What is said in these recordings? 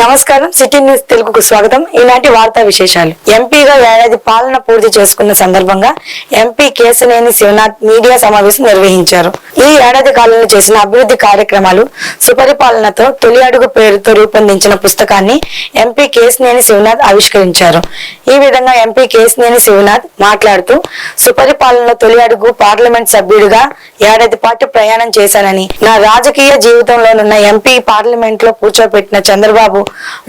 నమస్కారం. City news తెలుగుకు స్వాగతం. ఈనాటి వార్తా విశేషాలు. ఎంపీగా ఏడాది పాలన పూర్తి చేసుకున్న సందర్భంగా ఎంపీ కేశనేని శివనాథ్ మీడియా సమావేశం నిర్వహించారు. ఈ ఏడాది కాలంలో చేసిన అభివృద్ధి కార్యక్రమాలు సుపరిపాలనతో తొలి అడుగు పేరుతో రూపొందించిన పుస్తకాన్ని ఎంపీ కేశనేని శివనాథ్ ఆవిష్కరించారు. ఈ విధంగా ఎంపీ కేశనేని శివనాథ్ మాట్లాడుతూ సుపరిపాలనలో తొలి అడుగు పార్లమెంట్ సభ్యుడిగా ఏడాది పాటు ప్రయాణం చేశానని నా రాజకీయ జీవితంలోనున్న ఎంపీ పార్లమెంట్లో కూర్చోబెట్టిన చంద్రబాబు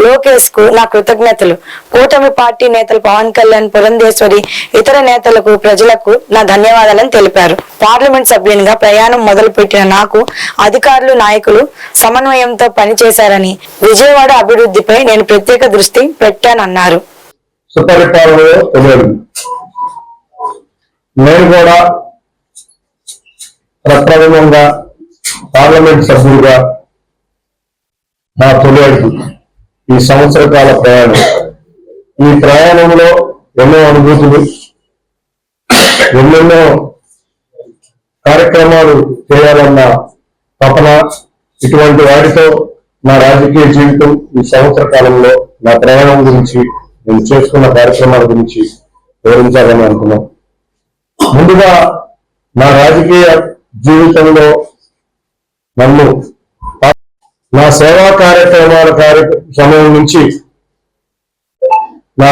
లోకేష్కు నా కృతజ్ఞతలు. కూటమి పార్టీ నేతలు పవన్ కళ్యాణ్ పురంధేశ్వరి ఇతర నేతలకు ప్రజలకు నా ధన్యవాదాలను తెలిపారు. పార్లమెంట్ సభ్యునిగా ప్రయాణం మొదలుపెట్టిన నాకు అధికారులు నాయకులు సమన్వయంతో పనిచేశారని విజయవాడ అభివృద్ధిపై నేను ప్రత్యేక దృష్టి పెట్టానన్నారు. నేను కూడా ప్రప్రథమంగా పార్లమెంట్ సభ్యుడిగా నా తొలి అడుగు. ఈ సంవత్సర కాల ప్రయాణం. ఈ ప్రయాణంలో ఎన్నో అనుభూతులు ఎన్నెన్నో కార్యక్రమాలు చేయాలన్న తపన ఇటువంటి వాటితో నా రాజకీయ జీవితం ఈ సంవత్సర కాలంలో నా ప్రయాణం గురించి నేను చేసుకున్న కార్యక్రమాల గురించి వివరించాలని అనుకున్నాం ముందుగా నా రాజకీయ జీవితంలో నన్ను నా సేవా కార్యక్రమాల కార్య సమయం నుంచి నా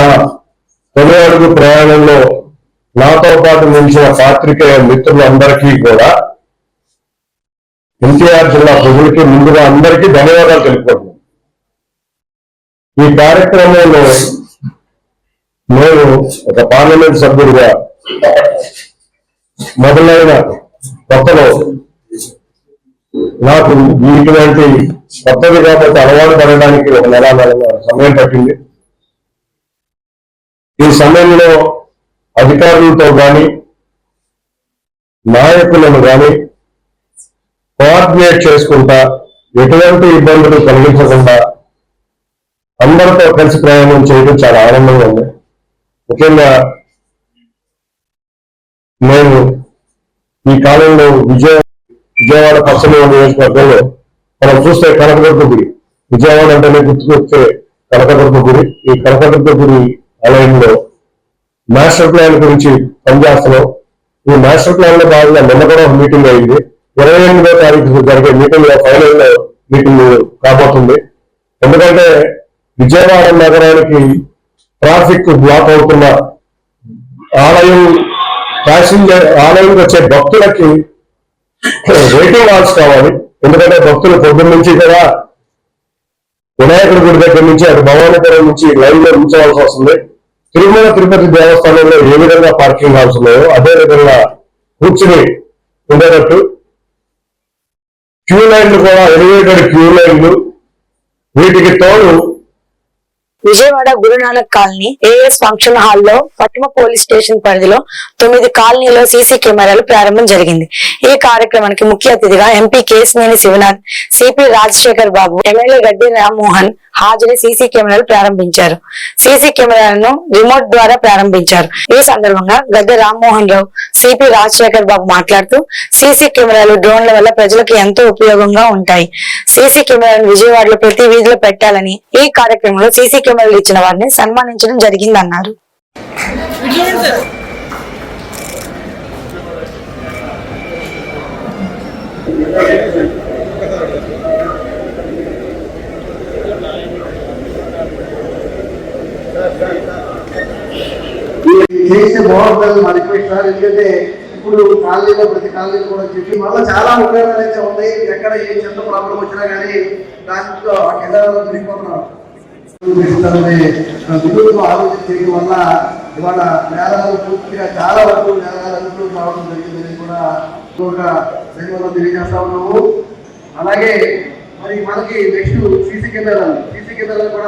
తొలి అడుగు ప్రయాణంలో నాతో పాటు నిలిచిన పాత్రికేయ మిత్రులందరికీ కూడా ఎన్టీఆర్ జిల్లా ప్రజలకి ముందుగా అందరికీ ధన్యవాదాలు తెలుపుకుంటున్నాను. ఈ కార్యక్రమంలో నేను ఒక పార్లమెంట్ సభ్యుడిగా మొదలైన కొత్తలో నాకు ఇటువంటి కొత్తది కాబట్టి అలవాటు పడడానికి ఒక నెల సమయం పట్టింది. ఈ సమయంలో అధికారులతో కానీ నాయకులను కానీ కోఆర్డినేట్ చేసుకుంటా ఎటువంటి ఇబ్బందులు కలిగించకుండా అందరితో కలిసి ప్రయాణం చేయడం చాలా ఆనందంగా ఉంది. ముఖ్యంగా నేను ఈ కాలంలో విజయ విజయవాడ పశ్చిమ నియోజకవర్గంలో మనం చూస్తే కనకదుర్గ గుడి విజయవాడ అంటేనే గుర్తుకొచ్చే కనకదుర్గ గుడి ఈ కనకదుర్గ గుడి ఆలయంలో మాస్టర్ ప్లాన్ గురించి పనిచేస్తున్నాం. ఈ మాస్టర్ ప్లాన్లో భాగంగా నిన్న కూడా ఒక మీటింగ్ అయింది. ఇరవై ఎనిమిదో తారీఖు జరిగే మీటింగ్లో ఫైనల్ మీటింగ్ కాబోతుంది. ఎందుకంటే విజయవాడ నగరానికి ట్రాఫిక్ బ్లాక్ అవుతున్న ఆలయం ప్యాసింజర్ ఆలయం వచ్చే భక్తులకి వెయిటింగ్ హాల్స్ కావాలి. ఎందుకంటే భక్తులు పొద్దున్న నుంచి కదా వినాయకుడి గుడి దగ్గర నుంచి అటు భవానీపురం నుంచి లైన్లో ఉంచవలసి వస్తుంది. తిరుమల తిరుపతి దేవస్థానంలో ఏ విధంగా పార్కింగ్ హాల్స్ ఉన్నాయో అదే విధంగా కూర్చుని ఉండేటట్టు క్యూ లైన్లు కూడా ఎలివేటెడ్ క్యూ లైన్లు వీటికి తోడు Vijayawada Guru Nanak colony AS function హాల్లో పట్టిమ పోలీస్ స్టేషన్ పరిధిలో తొమ్మిది కాలనీలో సీసీ కెమెరాలు ప్రారంభం జరిగింది. ఈ కార్యక్రమానికి ముఖ్య అతిథిగా MP Kesineni Sivanath CP Rajasekhar Babu MLA Gadde Rammohan హాజరు సీసీ కెమెరాలు ప్రారంభించారు. సీసీ కెమెరాలను రిమోట్ ద్వారా ప్రారంభించారు. ఈ సందర్భంగా గద్దె రామ్మోహన్ రావు సిపి రాజశేఖర్ బాబు మాట్లాడుతూ సీసీ కెమెరాలు డ్రోన్ల వల్ల ప్రజలకు ఎంతో ఉపయోగంగా ఉంటాయి. సీసీ కెమెరాలను విజయవాడలో ప్రతి వీధిలో పెట్టాలని ఈ కార్యక్రమంలో సీసీ కెమెరాలు ఇచ్చిన వారిని సన్మానించడం జరిగిందన్నారు. చేస్తే బాగుంటుంది మా రిక్వెస్ట్ ఎందుకంటే ఇప్పుడు కాలనీలో ప్రతి కాలనీలో కూడా చెప్పి మళ్ళీ చాలా ఉపయోగాలు అయితే ఉన్నాయి. ఎక్కడ ఏ చిన్న ప్రాబ్లం వచ్చినా కానీ దాంట్లో ఆ కింద తిరిగిపోతున్నాం. విద్యుత్ ఆలోచన చేయడం వల్ల ఇవాళ నేరాలు పూర్తిగా చాలా వరకు నేరాలు అదుపులోకి రావడం జరిగిందని కూడా ఒక ధన్యవాదాలు తెలియజేస్తా ఉన్నాము. అలాగే మరి మనకి నెక్స్ట్ సీసీ కెమెరాలు సీసీ కెమెరాలు కూడా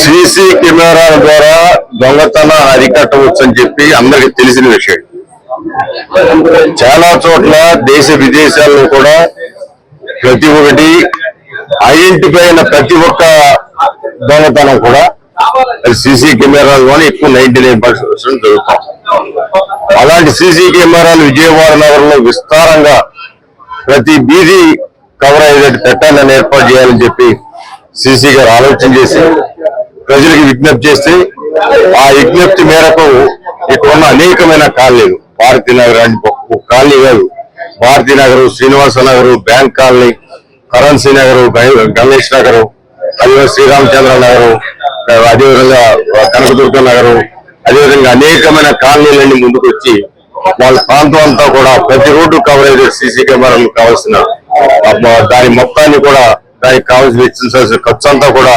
సీసీ కెమెరాల ద్వారా దొంగతన అరికట్టవచ్చు అని చెప్పి అందరికి తెలిసిన విషయం. చాలా చోట్ల దేశ విదేశాల్లో కూడా ప్రతి ఒక్కటి ఐడెంటిఫై అయిన ప్రతి ఒక్క దొంగతనం కూడా సీసీ కెమెరాల ద్వారా ఎక్కువ నైన్టీ నైన్ పర్సెంట్ జరుగుతాం అలాంటి సీసీ కెమెరాలు విజయవాడ నగరంలో విస్తారంగా ప్రతి బీది కవర్ అయ్యేటట్టు పెట్టాలని ఏర్పాటు చేయాలని చెప్పి సీసీ గారు ఆలోచన చేసి ప్రజలకు విజ్ఞప్తి చేస్తే ఆ విజ్ఞప్తి మేరకు ఇక్కడ ఉన్న అనేకమైన కాలనీలు భారతీ నగర్ అని కాలనీ కాదు Bharathi Nagar Srinivasa Nagar bank colony currency Nagar Ganesh Nagar అదే శ్రీరామచంద్ర నగర్ అదేవిధంగా కనకదుర్గ నగర్ అదేవిధంగా అనేకమైన కాలనీలన్నీ ముందుకు వచ్చి వాళ్ళ ప్రాంతం అంతా కూడా ప్రతి రోడ్డు కవరేజ్ సీసీ కెమెరాలు కావాల్సిన దాని మొత్తాన్ని కూడా దానికి కావాల్సిన ఇచ్చిన ఖర్చు అంతా కూడా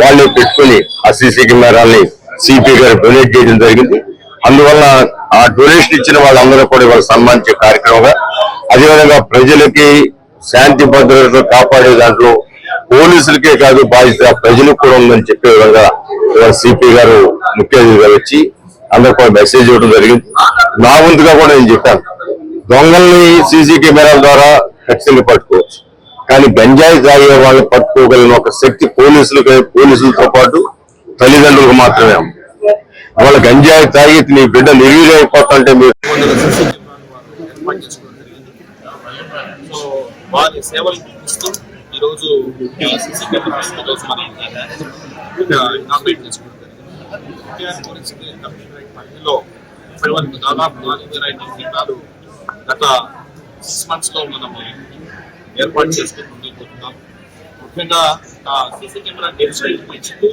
వాళ్ళే పెట్టుకుని ఆ సీసీ కెమెరాల్ని సిపి గారు డొనేట్ చేయడం జరిగింది. అందువల్ల ఆ డొనేషన్ ఇచ్చిన వాళ్ళందరూ కూడా ఇవాళ సన్మానించే కార్యక్రమంగా అదేవిధంగా ప్రజలకి శాంతి భద్రతలు కాపాడే దాంట్లో పోలీసులకే కాదు బాధ్యత ప్రజలకు కూడా ఉందని చెప్పే విధంగా ఇవాళ సిపి గారు ముఖ్య అతిథిగా వచ్చి అందరూ కూడా మెసేజ్ ఇవ్వడం జరిగింది. నా వంతుగా కూడా నేను చెప్పాను దొంగల్ని సీసీ కెమెరాల ద్వారా ఖచ్చితంగా పట్టుకోవచ్చు. కానీ గంజాయి తాగే వాళ్ళు పట్టుకోగలిగిన ఒక శక్తి పోలీసులకు పోలీసులతో పాటు తల్లిదండ్రులకు మాత్రమే. వాళ్ళ గంజాయి తాగి నీ బిడ్డ నిర్వీర్యమైపోతుంటే మీరు వారి సేవలు ఇస్తూ ఈరోజు సీసీ కెమెరాస్ ఈరోజు పరిధిలో ఇప్పటి వరకు దాదాపు నాలుగు వేల ఐదు గత సిక్స్ మంత్స్లో మనం ఏర్పాటు చేసుకుని ముందుకు ముఖ్యంగా సీసీ కెమెరా డెన్సిటీ పెంచుతూ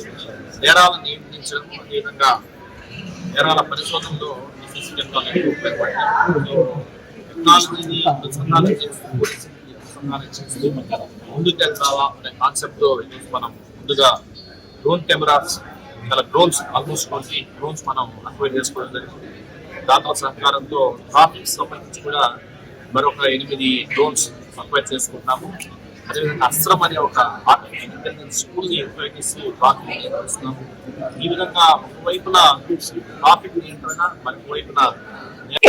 నేరాలను నియమించడం అదేవిధంగా నేరాల పరిశోధనలో సిసి సీసీ కెమెరాలు ఎక్కువ ఉపయోగపడతాయి టెక్నాలజీని అనుసంధానం చేస్తూ అనుసంధానం చేస్తూ ముందుకు వెళ్తావా అనే కాన్సెప్ట్తో ఈరోజు మనం ముందుగా డ్రోన్ కెమెరాస్ గల డ్రోన్స్ ఆల్మోస్ట్ ట్వంటీ డ్రోన్స్ మనం అక్వైర్ చేసుకోవడం జరిగింది. దాంతో సహకారంతో ట్రాఫిక్ సంబంధించి కూడా మరొక ఎనిమిది డ్రోన్స్ అక్వైర్ చేసుకుంటున్నాము. అదేవిధంగా అస్త్రం అనే ఒక ఆర్టిఫిషియల్ ఇంటెలిజెన్స్ స్కూల్ని ఉపయోగిస్తూ ట్రాఫిక్ నియంత్రిస్తున్నాము ఈ విధంగా ఒకవైపున ట్రాఫిక్ నియంత్రణ మరొక వైపున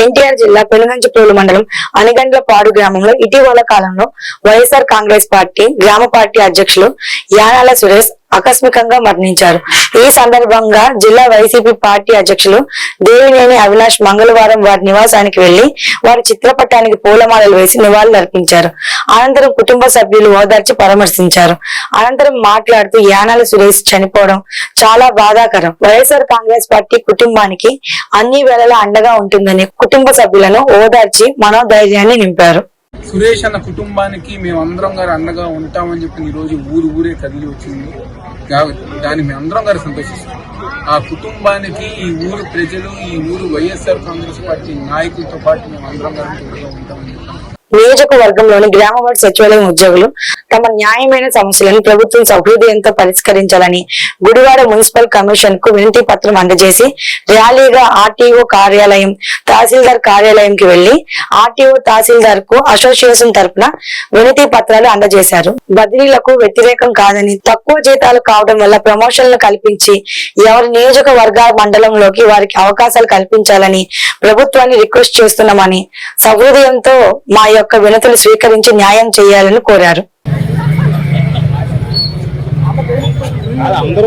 ఎన్టీఆర్ జిల్లా పెనుగంచిప్రోలు మండలం అనిగండ్ల పాడు గ్రామంలో ఇటీవల కాలంలో వైఎస్ఆర్ కాంగ్రెస్ పార్టీ గ్రామ పార్టీ అధ్యక్షులు యానాల సురేష్ ఆకస్మికంగా మరణించారు. ఈ సందర్భంగా జిల్లా వైసీపీ పార్టీ అధ్యక్షులు దేవినేని అవినాష్ మంగళవారం వారి నివాసానికి వెళ్ళి వారి చిత్రపటానికి పూలమాలలు వేసి నివాళులు అర్పించారు. అనంతరం కుటుంబ సభ్యులు ఓదార్చి పరామర్శించారు. అనంతరం మాట్లాడుతూ యానాల సురేష్ చనిపోవడం చాలా బాధాకరం. వైఎస్ఆర్ కాంగ్రెస్ పార్టీ కుటుంబానికి అన్ని వేళలా అండగా ఉంటుందని కుటుంబ సభ్యులను ఓదార్చి మనోధైర్యాన్ని నింపారు. సురేష్ అన్న కుటుంబానికి మేమందరం గారు అండగా ఉంటామని చెప్పి ఈరోజు ఊరు ఊరే కదిలి వచ్చింది. దాన్ని మేమందరం గారు సంతోషిస్తాం ఆ కుటుంబానికి ఈ ఊరు ప్రజలు ఈ ఊరు వైఎస్ఆర్ కాంగ్రెస్ పార్టీ నాయకులతో పాటు మేమందరం గారు ఉంటామని నియోజకవర్గంలోని గ్రామ వార్డు సచివాలయం ఉద్యోగులు తమ న్యాయమైన సమస్యలను ప్రభుత్వం సౌహృదయంతో పరిష్కరించాలని గుడివాడ మున్సిపల్ కమిషన్కు వినతి పత్రం అందజేసి ర్యాలీగా ఆర్టీఓ కార్యాలయం తహసీల్దార్ కార్యాలయంకి వెళ్ళి ఆర్టీఓ తహసీల్దార్కు అసోసియేషన్ తరపున వినతి పత్రాలు అందజేశారు. బదిలీలకు వ్యతిరేకం కాదని తక్కువ జీతాలు కావడం వల్ల ప్రమోషన్లు కల్పించి ఎవరి నియోజకవర్గ మండలంలోకి వారికి అవకాశాలు కల్పించాలని ప్రభుత్వాన్ని రిక్వెస్ట్ చేస్తున్నామని సహృదయంతో మా యొక్క వినతులు స్వీకరించి న్యాయం చేయాలని కోరారు. కోటవర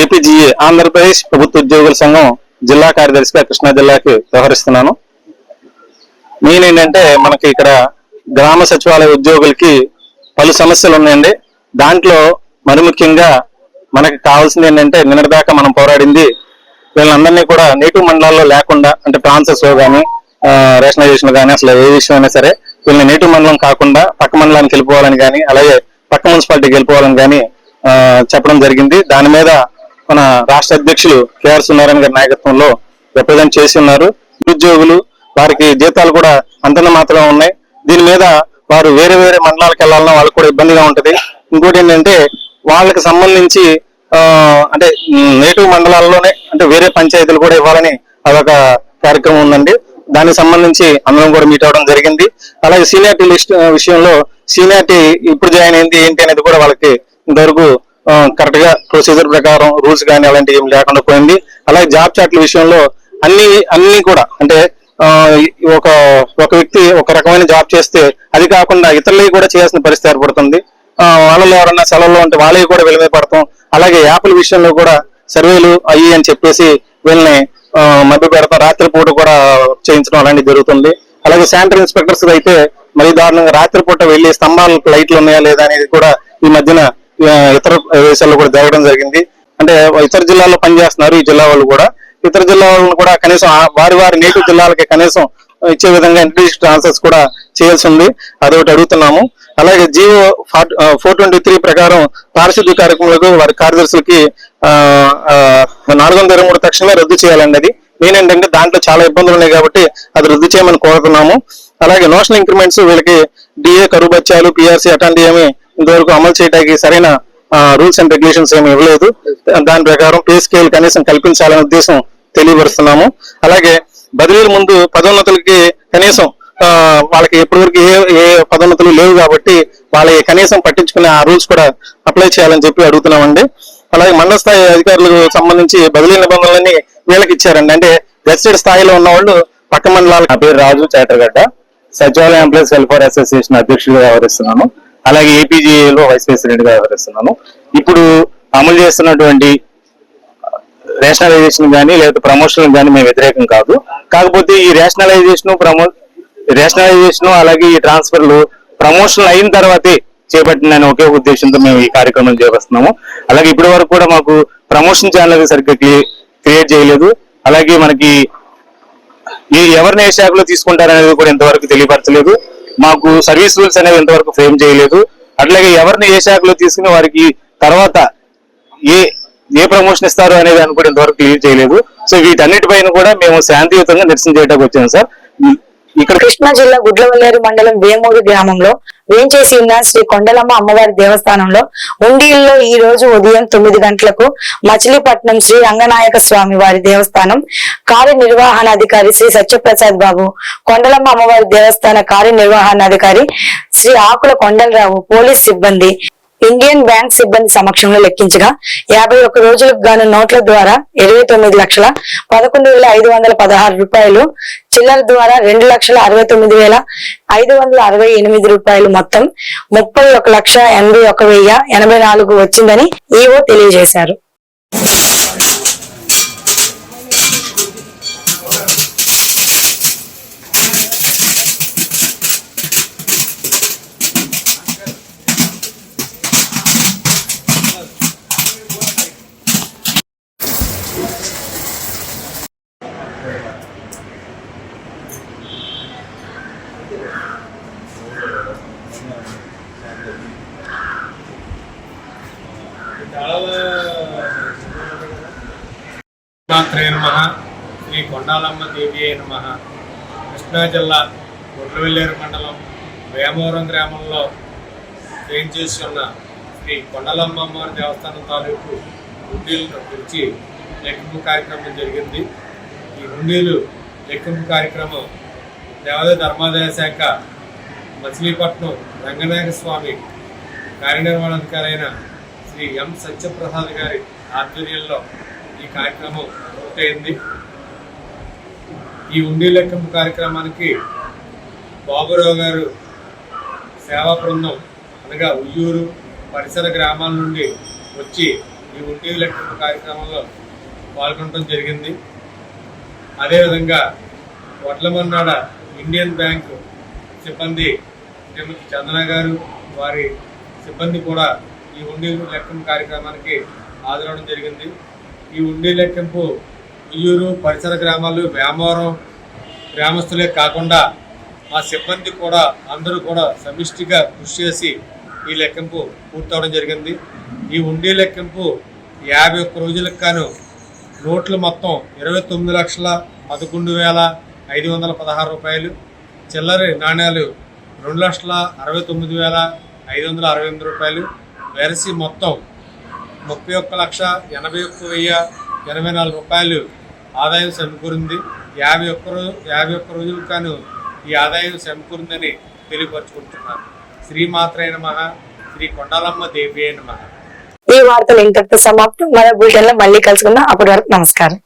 ఏపీజీఏ ఆంధ్రప్రదేశ్ ప్రభుత్వ ఉద్యోగుల సంఘం జిల్లా కార్యదర్శిగా కృష్ణా జిల్లాకి వ్యవహరిస్తున్నాను. నేనేంటంటే మనకి ఇక్కడ గ్రామ సచివాలయ ఉద్యోగులకి పలు సమస్యలు ఉన్నాయండి. దాంట్లో మరి ముఖ్యంగా మనకి కావాల్సింది ఏంటంటే నిన్నటిదాకా మనం పోరాడింది వీళ్ళందరినీ కూడా నేటివ్ మండలాల్లో లేకుండా అంటే ట్రాన్స్ఫర్స్ కానీ రేషనైజేషన్ కానీ అసలు ఏ విషయం అయినా సరే వీళ్ళని నేటివ్ మండలం కాకుండా పక్క మండలానికి వెళ్ళిపోవాలని కానీ అలాగే పక్క మున్సిపాలిటీకి వెళ్ళిపోవాలని కానీ చెప్పడం జరిగింది. దాని మీద మన రాష్ట్ర అధ్యక్షులు కేఆర్ సున్నారాయణ గారి నాయకత్వంలో రిప్రజెంట్ చేసి ఉన్నారు. ఉద్యోగులు వారికి జీతాలు కూడా అంతంత మాత్రమే ఉన్నాయి. దీని మీద వారు వేరే వేరే మండలాలకు వెళ్ళాలన్నా వాళ్ళకి కూడా ఇబ్బందిగా ఉంటది. ఇంకోటి ఏంటంటే వాళ్ళకి సంబంధించి అంటే నేటివ్ మండలాల్లోనే అంటే వేరే పంచాయతీలు కూడా ఇవ్వాలని అదొక కార్యక్రమం ఉందండి. దానికి సంబంధించి అందరం కూడా మీట్ అవడం జరిగింది. అలాగే సీనియారిటీ లిస్ట్ విషయంలో సీనియారిటీ ఇప్పుడు జాయిన్ అయింది ఏంటి అనేది కూడా వాళ్ళకి ఇంతవరకు కరెక్ట్గా ప్రొసీజర్ ప్రకారం రూల్స్ కానీ అలాంటివి ఏం లేకుండా పోయింది. అలాగే జాబ్ చాట్ల విషయంలో అన్ని అన్ని కూడా అంటే ఒక ఒక వ్యక్తి ఒక రకమైన జాబ్ చేస్తే అది కాకుండా ఇతరులవి కూడా చేయాల్సిన పరిస్థితి ఏర్పడుతుంది. వాళ్ళలో ఎవరన్నా సెలవుల్లో ఉంటే వాళ్ళవి కూడా వెలిమే పడతాం. అలాగే యాప్ల విషయంలో కూడా సర్వేలు అయ్యి అని చెప్పేసి వీళ్ళని మభ్య పెడతాం రాత్రిపూట కూడా చేయించడం అలాంటివి జరుగుతుంది. అలాగే శానిటరీ ఇన్స్పెక్టర్స్ అయితే మరి దారుణంగా రాత్రిపూట వెళ్ళి స్తంభాలకు లైట్లు ఉన్నాయా లేదా అనేది కూడా ఈ మధ్యన ఇతర దేశాల్లో కూడా జరగడం జరిగింది. అంటే ఇతర జిల్లాల్లో పనిచేస్తున్నారు ఈ జిల్లా వాళ్ళు కూడా. ఇతర జిల్లా వాళ్ళని కూడా కనీసం వారి వారి నేటివ్ జిల్లాలకి కనీసం ఇచ్చే విధంగా ఇంటర్నేషనల్ ట్రాన్స్ఫర్స్ కూడా చేయాల్సి ఉంది. అదొకటి అడుగుతున్నాము. అలాగే జియో ఫోర్ ట్వంటీ త్రీ ప్రకారం పారిశుద్ధ్య కార్యక్రమాలకు వారి కార్యదర్శులకి నాలుగు వందల ఇరవై మూడు తక్షణమే రద్దు చేయాలండి అది మెయిన్ ఏంటంటే దాంట్లో చాలా ఇబ్బందులు ఉన్నాయి కాబట్టి అది రద్దు చేయమని కోరుతున్నాము. అలాగే నోషనల్ ఇంక్రిమెంట్స్ వీళ్ళకి డిఏ కరువు బత్యాలు పిఆర్సీ అట్లాంటివి ఏమి ఇంతవరకు అమలు చేయడానికి సరైన రూల్స్ అండ్ రెగ్యులేషన్స్ ఏమి ఇవ్వలేదు. దాని ప్రకారం పే స్కేల్ కనీసం కల్పించాలనే ఉద్దేశం తెలియపరుస్తున్నాము. అలాగే బదిలీల ముందు పదోన్నతులకి కనీసం వాళ్ళకి ఇప్పటివరకు ఏ ఏ పదోన్నతులు లేవు కాబట్టి వాళ్ళకి కనీసం పట్టించుకునే ఆ రూల్స్ కూడా అప్లై చేయాలని చెప్పి అడుగుతున్నామండి. అలాగే మండల స్థాయి అధికారులకు సంబంధించి బదిలీ నిబంధనలన్నీ వీళ్ళకి ఇచ్చారండి. అంటే గెస్టెడ్ స్థాయిలో ఉన్న వాళ్ళు పక్క మండలాలు పేరు రాజు చేటగడ్డ సచివాలయ ఎంప్లాయీస్ వెల్ఫేర్ అసోసియేషన్ అధ్యక్షుడిగా వ్యవహరిస్తున్నాను. అలాగే ఏపీజీఏలో వైస్ ప్రెసిడెంట్గా వ్యవహరిస్తున్నాను. ఇప్పుడు అమలు చేస్తున్నటువంటి రేషనలైజేషన్ కానీ లేదా ప్రమోషన్ కానీ మేము వ్యతిరేకం కాదు. కాకపోతే ఈ రేషనలైజేషన్ ప్రమో రేషనలైజేషన్ అలాగే ఈ ట్రాన్స్ఫర్లు ప్రమోషన్ అయిన తర్వాతే చేపట్టిన ఒకే ఉద్దేశంతో మేము ఈ కార్యక్రమం చేస్తున్నాము అలాగే ఇప్పటి వరకు కూడా మాకు ప్రమోషన్ ఛానల్ సరిగ్గా క్రియేట్ చేయలేదు. అలాగే మనకి ఈ ఎవరిని ఏ శాఖలో తీసుకుంటారనేది కూడా ఇంతవరకు తెలియపరచలేదు. మాకు సర్వీస్ రూల్స్ అనేవి ఇంతవరకు ఫ్రేమ్ చేయలేదు. అట్లాగే ఎవరిని ఏ శాఖలో తీసుకుని వారికి తర్వాత ఏ ఏ ప్రమోషన్ ఇస్తారు అనే దాన్ని కూడా ఇంతవరకు క్లియర్ చేయలేదు. సో వీటన్నిటిపైన కూడా మేము శాంతియుతంగా నిరసన చేయడానికి వచ్చాము సార్. ఇక్కడ కృష్ణా జిల్లా గుడ్లవల్లేరు మండలం వేమూరు గ్రామంలో వేంచేసి ఉన్న శ్రీ కొండలమ్మ అమ్మవారి దేవస్థానంలో ఉండీల్లో ఈ రోజు ఉదయం తొమ్మిది గంటలకు మచిలీపట్నం శ్రీ రంగనాయక స్వామి వారి దేవస్థానం కార్యనిర్వహణాధికారి శ్రీ సత్యప్రసాద్ బాబు కొండలమ్మ అమ్మవారి దేవస్థాన కార్యనిర్వహణాధికారి శ్రీ ఆకుల కొండలరావు పోలీస్ సిబ్బంది ఇండియన్ బ్యాంక్ సిబ్బంది సమక్షంలో లెక్కించగా యాభై ఒక్క రోజులకు గాను నోట్ల ద్వారా ఇరవై తొమ్మిది లక్షల పదకొండు వేల ఐదు వందల పదహారు రూపాయలు చిల్లర ద్వారా రెండు లక్షల అరవై తొమ్మిది వేల ఐదు వందల అరవై ఎనిమిది రూపాయలు మొత్తం ముప్పై ఒక లక్ష ఎనభై ఒక వెయ్యి ఎనభై నాలుగు వచ్చిందని ఈవో తెలియజేశారు. మాత్రే నమ. శ్రీ కొండాలమ్మ దేవి నమ. కృష్ణా జిల్లా గుడ్లవెల్లేరు మండలం వేమవరం గ్రామంలో ఏం చేసి ఉన్న శ్రీ కొండలమ్మ అమ్మవారి దేవస్థానం తాలూకు హుండీలను గురించి లెక్కింపు కార్యక్రమం జరిగింది. ఈ హుండీలు లెక్కింపు కార్యక్రమం దేవాదాయ ధర్మాదాయ శాఖ మచిలీపట్నం రంగనాయక స్వామి కార్యనిర్వహణాధికారి అయిన శ్రీ ఎం సత్యప్రసాద్ గారి ఆధ్వర్యంలో ఈ కార్యక్రమం పూర్తయింది. ఈ ఉండి లెక్కింపు కార్యక్రమానికి బాబురావు గారు సేవా బృందం అనగా ఉయ్యూరు పరిసర గ్రామాల నుండి వచ్చి ఈ ఉండి లెక్కింపు కార్యక్రమంలో పాల్గొనడం జరిగింది. అదేవిధంగా వడ్లమన్నాడ ఇండియన్ బ్యాంక్ సిబ్బంది శ్రీమతి చందన గారు వారి సిబ్బంది కూడా ఈ ఉండి లెక్కింపు కార్యక్రమానికి హాజరవడం జరిగింది. ఈ ఉండి లెక్కింపు ఉయ్యూరు పరిసర గ్రామాలు వేమవరం గ్రామస్తులే కాకుండా మా సిబ్బంది కూడా అందరూ కూడా సమిష్టిగా కృషి చేసి ఈ లెక్కింపు పూర్తవడం జరిగింది. ఈ ఉండీ లెక్కింపు యాభై ఒక్క రోజులకు గాను నోట్లు మొత్తం ఇరవై తొమ్మిది లక్షల పదకొండు వేల ఐదు వందల పదహారు రూపాయలు. చిల్లర నాణ్యాలు రెండు లక్షల అరవై తొమ్మిది వేల ఐదు వందల అరవై ఎనిమిది రూపాయలు. వెరసి మొత్తం ముప్పై ఒక్క లక్ష ఎనభై ఒక్క వెయ్యి ఎనభై నాలుగు రూపాయలు ఆదాయం సమకూరింది. యాభై ఒక్క రోజు యాభై ఒక్క రోజులు కాను ఈ ఆదాయం సమకూరిందని తెలియపరచుకుంటున్నాను. శ్రీమాత్రైన మహా శ్రీ కొండాలమ్మ దేవి అయిన మహా ఈ వార్తలు ఇంతటితో సమాప్తం. మరో బులెటిన్లో మళ్ళీ కలుసుకుందాం. అప్పటి వరకు నమస్కారం.